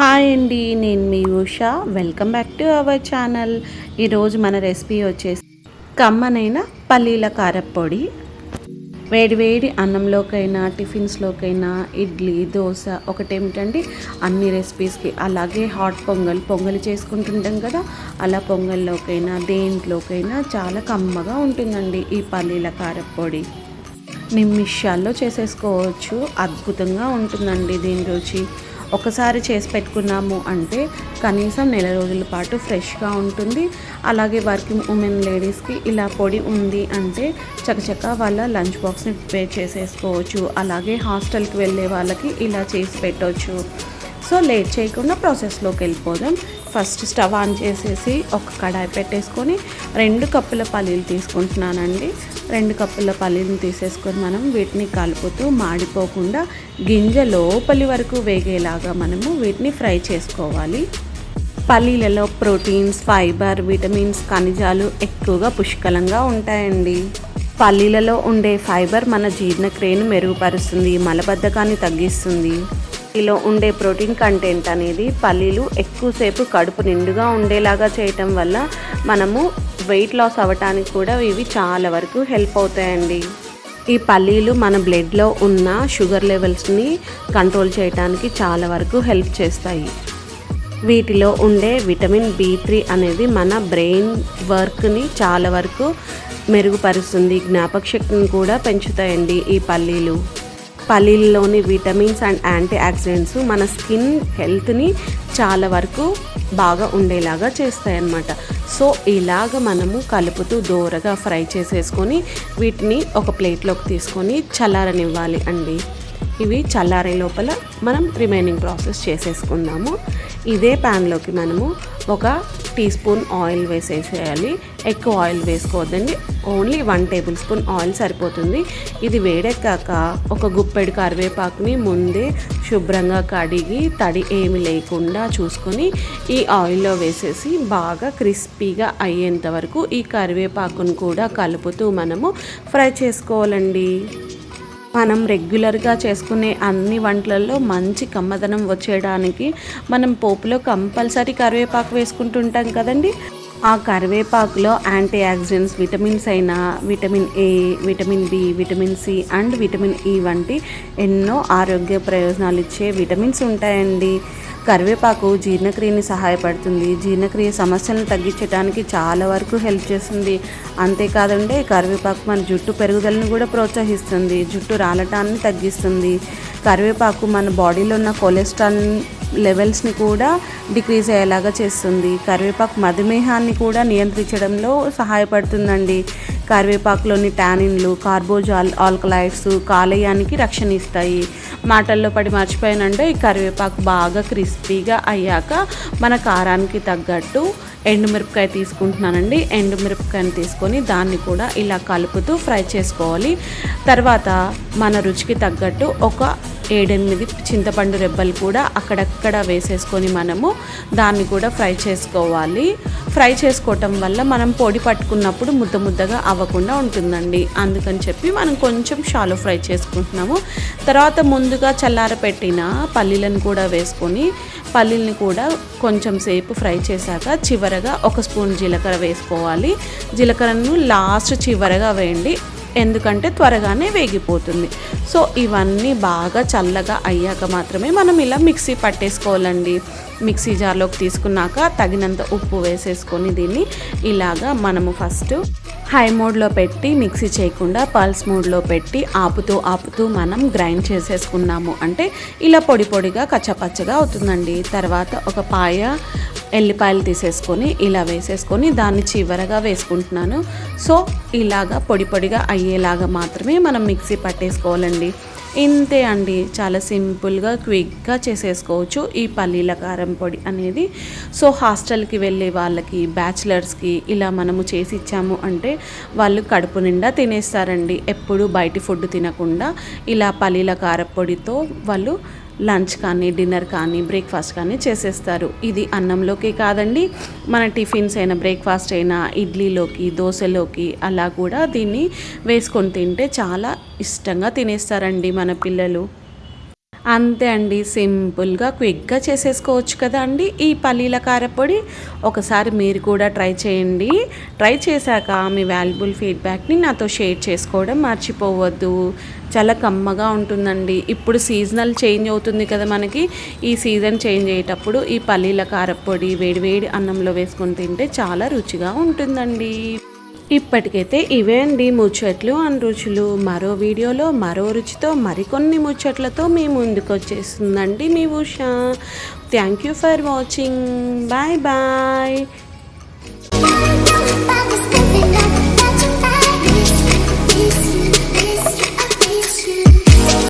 Hi అండి నేను మీ Usha. Welcome back to our channel ఈరోజు మన రెసిపీ వచ్చేసి కమ్మనైన పల్లీల కారప్పొడి. వేడివేడి అన్నంలోకైనా టిఫిన్స్లోకైనా ఇడ్లీ దోశ ఒకటేమిటండి అన్ని రెసిపీస్కి అలాగే హాట్ పొంగల్ పొంగల్ చేసుకుంటుంటాం కదా అలా పొంగల్లోకైనా దేంట్లోకైనా చాలా కమ్మగా ఉంటుందండి ఈ పల్లీల కారప్పొడి. నిమిషాల్లో చేసేసుకోవచ్చు. అద్భుతంగా ఉంటుందండి దీని రుచి. ఒకసారి చేసి పెట్టుకున్నాము అంటే కనీసం నెల రోజుల పాటు ఫ్రెష్గా ఉంటుంది. అలాగే వర్కింగ్ ఉమెన్ లేడీస్కి ఇలా పొడి ఉంది అంటే చకచక వాళ్ళ లంచ్ బాక్స్ని ప్రిపేర్ చేసేసుకోవచ్చు. అలాగే హాస్టల్కి వెళ్ళే వాళ్ళకి ఇలా చేసి పెట్టవచ్చు సో లేట్ చేయకుండా ప్రాసెస్లోకి వెళ్ళిపోదాం. ఫస్ట్ స్టవ్ ఆన్ చేసేసి ఒక కడాయి పెట్టేసుకొని రెండు కప్పుల పల్లీలు తీసుకుంటున్నానండి. రెండు కప్పుల పల్లీలను తీసేసుకొని మనం వీటిని కలుపుతూ మాడిపోకుండా గింజ లోపలి వరకు వేగేలాగా మనము వీటిని ఫ్రై చేసుకోవాలి. పల్లీలలో ప్రోటీన్స్ ఫైబర్ విటమిన్స్ ఖనిజాలు ఎక్కువగా పుష్కలంగా ఉంటాయండి. పల్లీలలో ఉండే ఫైబర్ మన జీర్ణక్రియను మెరుగుపరుస్తుంది మలబద్ధకాన్ని తగ్గిస్తుంది. ఇలా ఉండే ప్రోటీన్ కంటెంట్ అనేది పల్లీలు ఎక్కువసేపు కడుపు నిండుగా ఉండేలాగా చేయటం వల్ల మనము వెయిట్ లాస్ అవ్వటానికి కూడా ఇవి చాలా వరకు హెల్ప్ అవుతాయండి. ఈ పల్లీలు మన బ్లడ్లో ఉన్న షుగర్ లెవెల్స్ని కంట్రోల్ చేయడానికి చాలా వరకు హెల్ప్ చేస్తాయి. వీటిలో ఉండే విటమిన్ బి త్రీ అనేది మన బ్రెయిన్ వర్క్ని చాలా వరకు మెరుగుపరుస్తుంది. జ్ఞాపక శక్తిని కూడా పెంచుతాయండి ఈ పల్లీలు. పల్లీల్లోని విటమిన్స్ అండ్ యాంటీ ఆక్సిడెంట్స్ మన స్కిన్ హెల్త్ని చాలా వరకు బాగా ఉండేలాగా చేస్తాయన్నమాట. సో ఇలాగ మనము కలుపుతూ దోరగా ఫ్రై చేసేసుకొని వీటిని ఒక ప్లేట్లోకి తీసుకొని చల్లారనివ్వాలి అండి. ఇవి చల్లారే లోపల మనం రిమైనింగ్ ప్రాసెస్ చేసేసుకుందాము. ఇదే ప్యాన్లోకి మనము ఒక టీ స్పూన్ ఆయిల్ వేసేసేయాలి. ఎక్కువ ఆయిల్ వేసుకోవద్దండి. Only one tablespoon oil సరిపోతుంది. ఇది వేడెక్కాక ఒక గుప్పెడు కరివేపాకుని ముందే శుభ్రంగా కడిగి తడి ఏమి లేకుండా చూసుకొని ఈ ఆయిల్లో వేసేసి బాగా క్రిస్పీగా అయ్యేంత వరకు ఈ కరివేపాకును కూడా కలుపుతూ మనము ఫ్రై చేసుకోవాలండి. మనం రెగ్యులర్గా చేసుకునే అన్ని వంటలలో మంచి కమ్మదనం వచ్చేయడానికి మనం పోపులో కంపల్సరీ కరివేపాకు వేసుకుంటుంటాం కదండి. ఆ కరివేపాకులో యాంటీ ఆక్సిడెంట్స్ విటమిన్స్ అయిన vitamin A vitamin B vitamin C and vitamin E వంటి ఎన్నో ఆరోగ్య ప్రయోజనాలు ఇచ్చే విటమిన్స్ ఉంటాయండి. కరివేపాకు జీర్ణక్రియని సహాయపడుతుంది. జీర్ణక్రియ సమస్యలను తగ్గించడానికి చాలా వరకు హెల్ప్ చేస్తుంది. అంతేకాదండి కరివేపాకు మన జుట్టు పెరుగుదలను కూడా ప్రోత్సహిస్తుంది. జుట్టు రాలటాన్ని తగ్గిస్తుంది. కరివేపాకు మన బాడీలో ఉన్న కొలెస్ట్రాల్ లెవెల్స్ని కూడా డిక్రీజ్ అయ్యేలాగా చేస్తుంది. కరివేపాకు మధుమేహాన్ని కూడా నియంత్రించడంలో సహాయపడుతుందండి. కరివేపాకులోని టానిన్లు కార్బోజాల్ ఆల్కలైడ్స్ కాలేయానికి రక్షణ ఇస్తాయి మాటల్లో పడి మర్చిపోయానంటే ఈ కరివేపాకు బాగా క్రిస్పీగా అయ్యాక మన కారానికి తగ్గట్టు ఎండుమిరపకాయ తీసుకుంటున్నానండి. ఎండుమిరపకాయని తీసుకొని దాన్ని కూడా ఇలా కలుపుతూ ఫ్రై చేసుకోవాలి. తర్వాత మన రుచికి తగ్గట్టు ఒక ఏడెనిమిది చింతపండు రెబ్బలు కూడా అక్కడక్కడ వేసేసుకొని మనము దాన్ని కూడా ఫ్రై చేసుకోవాలి. ఫ్రై చేసుకోవటం వల్ల మనం పొడి పట్టుకున్నప్పుడు ముద్ద ముద్దగా అవ్వకుండా ఉంటుందండి. అందుకని చెప్పి మనం కొంచెం షాలో ఫ్రై చేసుకుంటున్నాము. తర్వాత ముందుగా చల్లారపెట్టిన పల్లీలను కూడా వేసుకొని పల్లీలను కూడా కొంచెం సేపు ఫ్రై చేశాక చివరగా ఒక స్పూన్ జీలకర్ర వేసుకోవాలి. జీలకర్రను లాస్ట్ చివరగా వేయండి. ఎందుకంటే త్వరగానే వేగిపోతుంది. సో ఇవన్నీ బాగా చల్లగా అయ్యాక మాత్రమే మనం ఇలా మిక్సీ పట్టేసుకోవాలండి. మిక్సీ జార్లోకి తీసుకున్నాక తగినంత ఉప్పు వేసేసుకొని దీన్ని ఇలాగా మనము ఫస్ట్ హై మోడ్లో పెట్టి మిక్సీ చేయకుండా పల్స్ మోడ్లో పెట్టి ఆపుతూ ఆపుతూ మనం గ్రైండ్ చేసేసుకున్నాము. అంటే ఇలా పొడి పొడిగా కచ్చపచ్చగా అవుతుందండి. తర్వాత ఒక పాయ ఎల్లిపాయలు తీసేసుకొని ఇలా వేసేసుకొని దాన్ని చివరగా వేసుకుంటున్నాను. సో ఇలాగా పొడి పొడిగా అయ్యేలాగా మాత్రమే మనం మిక్సీ పట్టేసుకోవాలండి. ఇంతే అండి. చాలా సింపుల్గా క్విక్గా చేసేసుకోవచ్చు ఈ పల్లీల కారం పొడి అనేది. సో హాస్టల్కి వెళ్ళే వాళ్ళకి బ్యాచిలర్స్కి ఇలా మనము చేసి ఇచ్చాము అంటే వాళ్ళు కడుపు నిండా తినేస్తారండి. ఎప్పుడు బయటి ఫుడ్ తినకుండా ఇలా పల్లీల కారపొడితో వాళ్ళు లంచ్ కానీ డిన్నర్ కానీ బ్రేక్ఫాస్ట్ కానీ చేసేస్తారు. ఇది అన్నంలోకి కాదండి. మన టిఫిన్స్ అయినా బ్రేక్ఫాస్ట్ అయినా ఇడ్లీలోకి దోశలోకి అలా కూడా దీన్ని వేసుకొని తింటే చాలా ఇష్టంగా తినేస్తారండి మన పిల్లలు. అంతే అండి సింపుల్గా క్విక్గా చేసేసుకోవచ్చు కదా అండి. ఈ పల్లీల కారపొడి ఒకసారి మీరు కూడా ట్రై చేయండి. ట్రై చేశాక మీ వాల్యుబుల్ ఫీడ్బ్యాక్ని నాతో షేర్ చేసుకోవడం మర్చిపోవద్దు. చాలా కమ్మగా ఉంటుందండి. ఇప్పుడు సీజనల్ చేంజ్ అవుతుంది కదా మనకి. ఈ సీజన్ చేంజ్ అయ్యేటప్పుడు ఈ పల్లీల కారపొడి వేడివేడి అన్నంలో వేసుకొని తింటే చాలా రుచిగా ఉంటుందండి. ఇప్పటికైతే ఇవే అండి ముచ్చట్లు అండ్ రుచులు. మరో వీడియోలో మరో రుచితో మరికొన్ని ముచ్చట్లతో మీ ముందుకు వచ్చేస్తుందండి మీ Usha. Thank you for watching bye bye